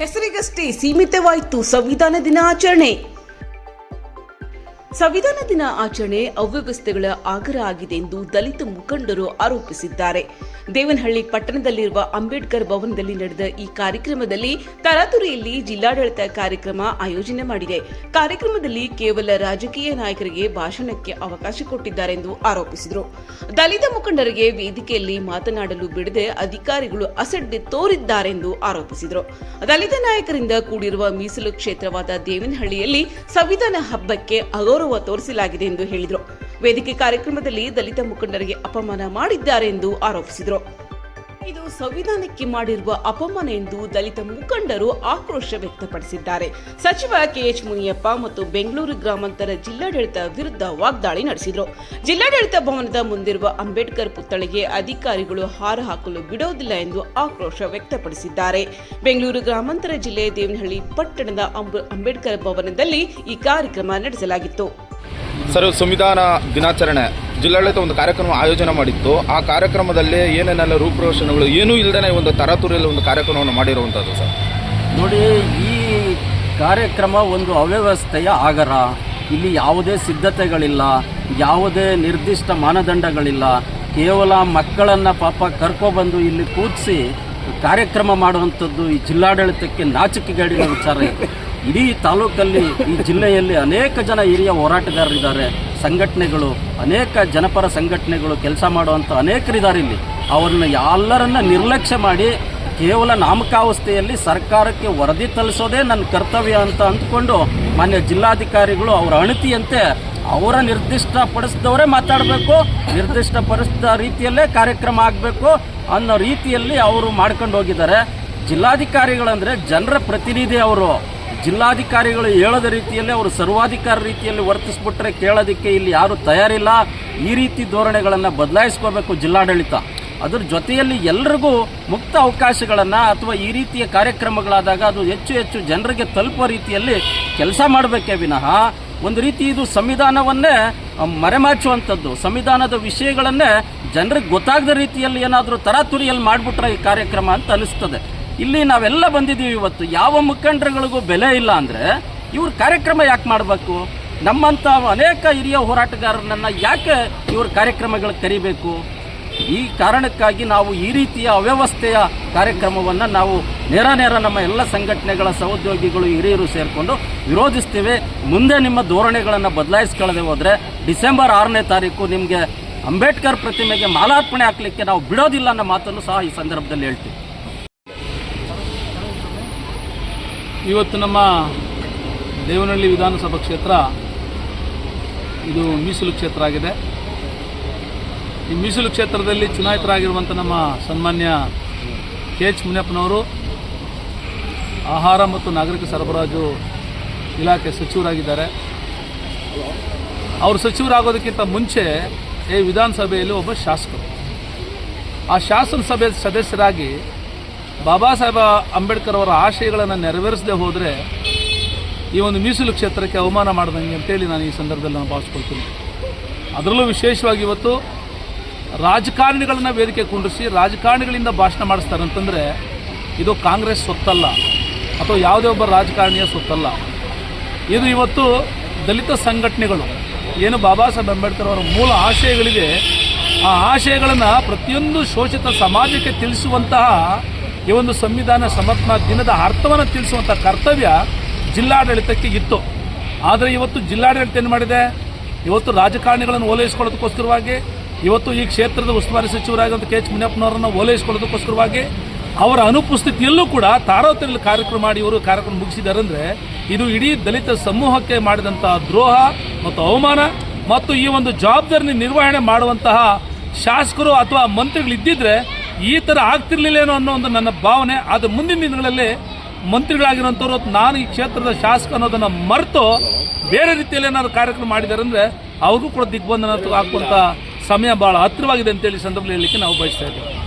ಹೆಸರಿಗಷ್ಟೇ ಸೀಮಿತವಾಯಿತು ಸಂವಿಧಾನ ದಿನಾಚರಣೆ. ಸಂವಿಧಾನ ದಿನ ಆಚರಣೆ ಅವ್ಯವಸ್ಥೆಗಳ ಆಗರ ಆಗಿದೆ ಎಂದು ದಲಿತ ಮುಖಂಡರು ಆರೋಪಿಸಿದ್ದಾರೆ. ದೇವನಹಳ್ಳಿ ಪಟ್ಟಣದಲ್ಲಿರುವ ಅಂಬೇಡ್ಕರ್ ಭವನದಲ್ಲಿ ನಡೆದ ಈ ಕಾರ್ಯಕ್ರಮದಲ್ಲಿ ತರಾತುರಿಯಲ್ಲಿ ಜಿಲ್ಲಾಡಳಿತ ಕಾರ್ಯಕ್ರಮ ಆಯೋಜನೆ ಮಾಡಿದೆ. ಕಾರ್ಯಕ್ರಮದಲ್ಲಿ ಕೇವಲ ರಾಜಕೀಯ ನಾಯಕರಿಗೆ ಭಾಷಣಕ್ಕೆ ಅವಕಾಶ ಕೊಟ್ಟಿದ್ದಾರೆ ಎಂದು ಆರೋಪಿಸಿದರು. ದಲಿತ ಮುಖಂಡರಿಗೆ ವೇದಿಕೆಯಲ್ಲಿ ಮಾತನಾಡಲು ಬಿಡದೆ ಅಧಿಕಾರಿಗಳು ಅಸಡ್ಡೆ ತೋರಿದ್ದಾರೆಂದು ಆರೋಪಿಸಿದರು. ದಲಿತ ನಾಯಕರಿಂದ ಕೂಡಿರುವ ಮೀಸಲು ಕ್ಷೇತ್ರವಾದ ದೇವನಹಳ್ಳಿಯಲ್ಲಿ ಸಂವಿಧಾನ ಹಬ್ಬಕ್ಕೆ ಅಗೌರವ ತೋರಿಸಲಾಗಿದೆ ಎಂದು ಹೇಳಿದರು. ವೇದಿಕೆ ಕಾರ್ಯಕ್ರಮದಲ್ಲಿ ದಲಿತ ಮುಖಂಡರಿಗೆ ಅಪಮಾನ ಮಾಡಿದ್ದಾರೆ ಎಂದು ಆರೋಪಿಸಿದರು. ಇದು ಸಂವಿಧಾನಕ್ಕೆ ಮಾಡಿರುವ ಅಪಮಾನ ಎಂದು ದಲಿತ ಮುಖಂಡರು ಆಕ್ರೋಶ ವ್ಯಕ್ತಪಡಿಸಿದ್ದಾರೆ. ಸಚಿವ ಕೆಎಚ್ ಮುನಿಯಪ್ಪ ಮತ್ತು ಬೆಂಗಳೂರು ಗ್ರಾಮಾಂತರ ಜಿಲ್ಲಾಡಳಿತ ವಿರುದ್ಧ ವಾಗ್ದಾಳಿ ನಡೆಸಿದರು. ಜಿಲ್ಲಾಡಳಿತ ಭವನದ ಮುಂದಿರುವ ಅಂಬೇಡ್ಕರ್ ಪುತ್ಥಳಿಗೆ ಅಧಿಕಾರಿಗಳು ಹಾರ ಹಾಕಲು ಬಿಡೋದಿಲ್ಲ ಎಂದು ಆಕ್ರೋಶ ವ್ಯಕ್ತಪಡಿಸಿದ್ದಾರೆ. ಬೆಂಗಳೂರು ಗ್ರಾಮಾಂತರ ಜಿಲ್ಲೆ ದೇವನಹಳ್ಳಿ ಪಟ್ಟಣದ ಅಂಬ- ಅಂಬೇಡ್ಕರ್ ಭವನದಲ್ಲಿ ಈ ಕಾರ್ಯಕ್ರಮ ನಡೆಸಲಾಗಿತ್ತು. ಸರ್, ಸಂವಿಧಾನ ದಿನಾಚರಣೆ. ಜಿಲ್ಲಾಡಳಿತ ಒಂದು ಕಾರ್ಯಕ್ರಮ ಆಯೋಜನೆ ಮಾಡಿತ್ತು. ಆ ಕಾರ್ಯಕ್ರಮದಲ್ಲಿ ಏನೇನೆಲ್ಲ ರೂಪುರೇಷಣೆಗಳು, ಏನೂ ಇಲ್ಲದೇ ಒಂದು ತರತುರಿಯಲ್ಲಿ ಒಂದು ಕಾರ್ಯಕ್ರಮವನ್ನು ಮಾಡಿರುವಂಥದ್ದು ಸರ್. ನೋಡಿ, ಈ ಕಾರ್ಯಕ್ರಮ ಒಂದು ಅವ್ಯವಸ್ಥೆಯ ಆಗರ. ಇಲ್ಲಿ ಯಾವುದೇ ಸಿದ್ಧತೆಗಳಿಲ್ಲ, ಯಾವುದೇ ನಿರ್ದಿಷ್ಟ ಮಾನದಂಡಗಳಿಲ್ಲ. ಕೇವಲ ಮಕ್ಕಳನ್ನು ಪಾಪ ಕರ್ಕೊಬಂದು ಇಲ್ಲಿ ಕೂತ್ಸಿ ಕಾರ್ಯಕ್ರಮ ಮಾಡುವಂಥದ್ದು ಈ ಜಿಲ್ಲಾಡಳಿತಕ್ಕೆ ನಾಚಿಕೆಗೇಡಿನ ವಿಚಾರ ಇದು. ಇಡೀ ತಾಲೂಕಲ್ಲಿ ಈ ಜಿಲ್ಲೆಯಲ್ಲಿ ಅನೇಕ ಜನ ಹಿರಿಯ ಹೋರಾಟಗಾರರಿದ್ದಾರೆ. ಸಂಘಟನೆಗಳು, ಅನೇಕ ಜನಪರ ಸಂಘಟನೆಗಳು ಕೆಲಸ ಮಾಡುವಂಥ ಅನೇಕರಿದ್ದಾರೆ ಇಲ್ಲಿ. ಅವ್ರನ್ನ ಎಲ್ಲರನ್ನ ನಿರ್ಲಕ್ಷ್ಯ ಮಾಡಿ ಕೇವಲ ನಾಮಕಾವಸ್ಥೆಯಲ್ಲಿ ಸರ್ಕಾರಕ್ಕೆ ವರದಿ ತಲ್ಲಿಸೋದೇ ನನ್ನ ಕರ್ತವ್ಯ ಅಂತ ಅಂದ್ಕೊಂಡು ಮಾನ್ಯ ಜಿಲ್ಲಾಧಿಕಾರಿಗಳು ಅವರ ಅಣತಿಯಂತೆ ಅವರ ನಿರ್ದಿಷ್ಟಪಡಿಸಿದವರೇ ಮಾತಾಡಬೇಕು, ನಿರ್ದಿಷ್ಟಪಡಿಸಿದ ರೀತಿಯಲ್ಲೇ ಕಾರ್ಯಕ್ರಮ ಆಗಬೇಕು ಅನ್ನೋ ರೀತಿಯಲ್ಲಿ ಅವರು ಮಾಡ್ಕೊಂಡು ಹೋಗಿದ್ದಾರೆ. ಜಿಲ್ಲಾಧಿಕಾರಿಗಳಂದರೆ ಜನರ ಪ್ರತಿನಿಧಿ ಅವರು. ಜಿಲ್ಲಾಧಿಕಾರಿಗಳು ಹೇಳದ ರೀತಿಯಲ್ಲಿ ಅವರು ಸರ್ವಾಧಿಕಾರ ರೀತಿಯಲ್ಲಿ ವರ್ತಿಸ್ಬಿಟ್ರೆ ಕೇಳೋದಕ್ಕೆ ಇಲ್ಲಿ ಯಾರು ತಯಾರಿಲ್ಲ. ಈ ರೀತಿ ಧೋರಣೆಗಳನ್ನು ಬದಲಾಯಿಸ್ಕೋಬೇಕು ಜಿಲ್ಲಾಡಳಿತ. ಅದ್ರ ಜೊತೆಯಲ್ಲಿ ಎಲ್ರಿಗೂ ಮುಕ್ತ ಅವಕಾಶಗಳನ್ನು ಅಥವಾ ಈ ರೀತಿಯ ಕಾರ್ಯಕ್ರಮಗಳಾದಾಗ ಅದು ಹೆಚ್ಚು ಹೆಚ್ಚು ಜನರಿಗೆ ತಲುಪೋ ರೀತಿಯಲ್ಲಿ ಕೆಲಸ ಮಾಡಬೇಕೇ ವಿನಃ. ಒಂದು ರೀತಿ ಇದು ಸಂವಿಧಾನವನ್ನೇ ಮರೆಮಾಚುವಂಥದ್ದು. ಸಂವಿಧಾನದ ವಿಷಯಗಳನ್ನೇ ಜನರಿಗೆ ಗೊತ್ತಾಗದ ರೀತಿಯಲ್ಲಿ ಏನಾದರೂ ತರಾತುರಿಯಲ್ಲಿ ಮಾಡಿಬಿಟ್ರೆ ಈ ಕಾರ್ಯಕ್ರಮ ಅಂತ ಅನಿಸ್ತದೆ. ಇಲ್ಲಿ ನಾವೆಲ್ಲ ಬಂದಿದ್ದೀವಿ ಇವತ್ತು. ಯಾವ ಮುಖಂಡರುಗಳಿಗೂ ಬೆಲೆ ಇಲ್ಲ ಅಂದರೆ ಇವ್ರ ಕಾರ್ಯಕ್ರಮ ಯಾಕೆ ಮಾಡಬೇಕು? ನಮ್ಮಂಥ ಅನೇಕ ಹಿರಿಯ ಹೋರಾಟಗಾರರನ್ನು ಯಾಕೆ ಇವ್ರ ಕಾರ್ಯಕ್ರಮಗಳಿಗೆ ಕರಿಬೇಕು? ಈ ಕಾರಣಕ್ಕಾಗಿ ನಾವು ಈ ರೀತಿಯ ಅವ್ಯವಸ್ಥೆಯ ಕಾರ್ಯಕ್ರಮವನ್ನು ನಾವು ನೇರ ನೇರ ನಮ್ಮ ಎಲ್ಲ ಸಂಘಟನೆಗಳ ಸಹೋದ್ಯೋಗಿಗಳು ಹಿರಿಯರು ಸೇರಿಕೊಂಡು ವಿರೋಧಿಸ್ತೀವಿ. ಮುಂದೆ ನಿಮ್ಮ ಧೋರಣೆಗಳನ್ನು ಬದಲಾಯಿಸ್ಕೊಳ್ಳದೆ ಹೋದರೆ ಡಿಸೆಂಬರ್ ಆರನೇ ತಾರೀಕು ನಿಮಗೆ ಅಂಬೇಡ್ಕರ್ ಪ್ರತಿಮೆಗೆ ಮಾಲಾರ್ಪಣೆ ಹಾಕಲಿಕ್ಕೆ ನಾವು ಬಿಡೋದಿಲ್ಲ ಅನ್ನೋ ಮಾತನ್ನು ಸಹ ಈ ಸಂದರ್ಭದಲ್ಲಿ ಹೇಳ್ತೀವಿ. ಇವತ್ತು ನಮ್ಮ ದೇವನಹಳ್ಳಿ ವಿಧಾನಸಭಾ ಕ್ಷೇತ್ರ ಇದು ಮೀಸಲು ಕ್ಷೇತ್ರ ಆಗಿದೆ. ಈ ಮೀಸಲು ಕ್ಷೇತ್ರದಲ್ಲಿ ಚುನಾಯಿತರಾಗಿರುವಂಥ ನಮ್ಮ ಸನ್ಮಾನ್ಯ ಕೆ ಎಚ್ ಮುನಿಯಪ್ಪನವರು, ಆಹಾರ ಮತ್ತು ನಾಗರಿಕ ಸರಬರಾಜು ಇಲಾಖೆ ಸಚಿವರಾಗಿದ್ದಾರೆ. ಅವರು ಸಚಿವರಾಗೋದಕ್ಕಿಂತ ಮುಂಚೆ ಈ ವಿಧಾನಸಭೆಯಲ್ಲಿ ಒಬ್ಬ ಶಾಸಕರು. ಆ ಶಾಸನ ಸಭೆ ಸದಸ್ಯರಾಗಿ ಬಾಬಾ ಸಾಹೇಬ ಅಂಬೇಡ್ಕರ್ ಅವರ ಆಶಯಗಳನ್ನು ನೆರವೇರಿಸದೆ ಹೋದರೆ ಈ ಒಂದು ಮೀಸಲು ಕ್ಷೇತ್ರಕ್ಕೆ ಅವಮಾನ ಮಾಡ್ದಂಗೆ ಅಂತೇಳಿ ನಾನು ಈ ಸಂದರ್ಭದಲ್ಲಿ ನಾನು ಭಾವಿಸ್ಕೊಳ್ತೀನಿ. ಅದರಲ್ಲೂ ವಿಶೇಷವಾಗಿ ಇವತ್ತು ರಾಜಕಾರಣಿಗಳನ್ನು ವೇದಿಕೆ ಕುಂಡಿಸಿ ರಾಜಕಾರಣಿಗಳಿಂದ ಭಾಷಣ ಮಾಡಿಸ್ತಾರೆ ಅಂತಂದರೆ ಇದು ಕಾಂಗ್ರೆಸ್ ಸೊತ್ತಲ್ಲ ಅಥವಾ ಯಾವುದೇ ಒಬ್ಬ ರಾಜಕಾರಣಿಯ ಸೊತ್ತಲ್ಲ ಇದು ಇವತ್ತು ದಲಿತ ಸಂಘಟನೆಗಳು, ಏನು ಬಾಬಾ ಸಾಹೇಬ್ ಅಂಬೇಡ್ಕರ್ ಅವರ ಮೂಲ ಆಶಯಗಳಿದೆ ಆ ಆಶಯಗಳನ್ನು ಪ್ರತಿಯೊಂದು ಶೋಷಿತ ಸಮಾಜಕ್ಕೆ ತಿಳಿಸುವಂತಹ ಈ ಒಂದು ಸಂವಿಧಾನ ಸಮರ್ಪಣಾ ದಿನದ ಅರ್ಥವನ್ನು ತಿಳಿಸುವಂಥ ಕರ್ತವ್ಯ ಜಿಲ್ಲಾಡಳಿತಕ್ಕೆ ಇತ್ತು. ಆದರೆ ಇವತ್ತು ಜಿಲ್ಲಾಡಳಿತ ಏನು ಮಾಡಿದೆ? ಇವತ್ತು ರಾಜಕಾರಣಿಗಳನ್ನು ಓಲೈಸ್ಕೊಳ್ಳೋದಕ್ಕೋಸ್ಕರವಾಗಿ ಇವತ್ತು ಈ ಕ್ಷೇತ್ರದ ಉಸ್ತುವಾರಿ ಸಚಿವರಾಗಿರುವಂಥ ಕೆ ಎಚ್ ಮುನಿಯಪ್ಪನವರನ್ನು ಓಲೈಸ್ಕೊಳ್ಳೋದಕ್ಕೋಸ್ಕರವಾಗಿ ಅವರ ಅನುಪಸ್ಥಿತಿಯಲ್ಲೂ ಕೂಡ ತಾರೋತರಲ್ಲಿ ಕಾರ್ಯಕ್ರಮ ಮಾಡಿ ಇವರು ಕಾರ್ಯಕ್ರಮ ಮುಗಿಸಿದಾರೆಂದರೆ ಇದು ಇಡೀ ದಲಿತ ಸಮೂಹಕ್ಕೆ ಮಾಡಿದಂತಹ ದ್ರೋಹ ಮತ್ತು ಅವಮಾನ ಮತ್ತು ಈ ಒಂದು ಜವಾಬ್ದಾರಿ ನಿರ್ವಹಣೆ ಮಾಡುವಂತಹ ಶಾಸಕರು ಅಥವಾ ಮಂತ್ರಿಗಳು ಇದ್ದಿದ್ರೆ ಈ ಥರ ಆಗ್ತಿರ್ಲಿಲ್ಲೇನೋ ಅನ್ನೋ ಒಂದು ನನ್ನ ಭಾವನೆ. ಅದು ಮುಂದಿನ ದಿನಗಳಲ್ಲಿ ಮಂತ್ರಿಗಳಾಗಿರೋಂಥವ್ರು ನಾನು ಈ ಕ್ಷೇತ್ರದ ಶಾಸಕ ಅನ್ನೋದನ್ನು ಮರೆತು ಬೇರೆ ರೀತಿಯಲ್ಲಿ ಏನಾದ್ರು ಕಾರ್ಯಕ್ರಮ ಮಾಡಿದ್ದಾರೆ ಅಂದರೆ ಅವ್ರಿಗೂ ಕೂಡ ದಿಗ್ಬಂಧನ ಹಾಕುವಂಥ ಸಮಯ ಭಾಳ ಹತ್ತಿರವಾಗಿದೆ ಅಂತೇಳಿ ಸಂದರ್ಭದಲ್ಲಿ ಹೇಳಲಿಕ್ಕೆ ನಾವು ಬಯಸ್ತಾ ಇದ್ದೇವೆ.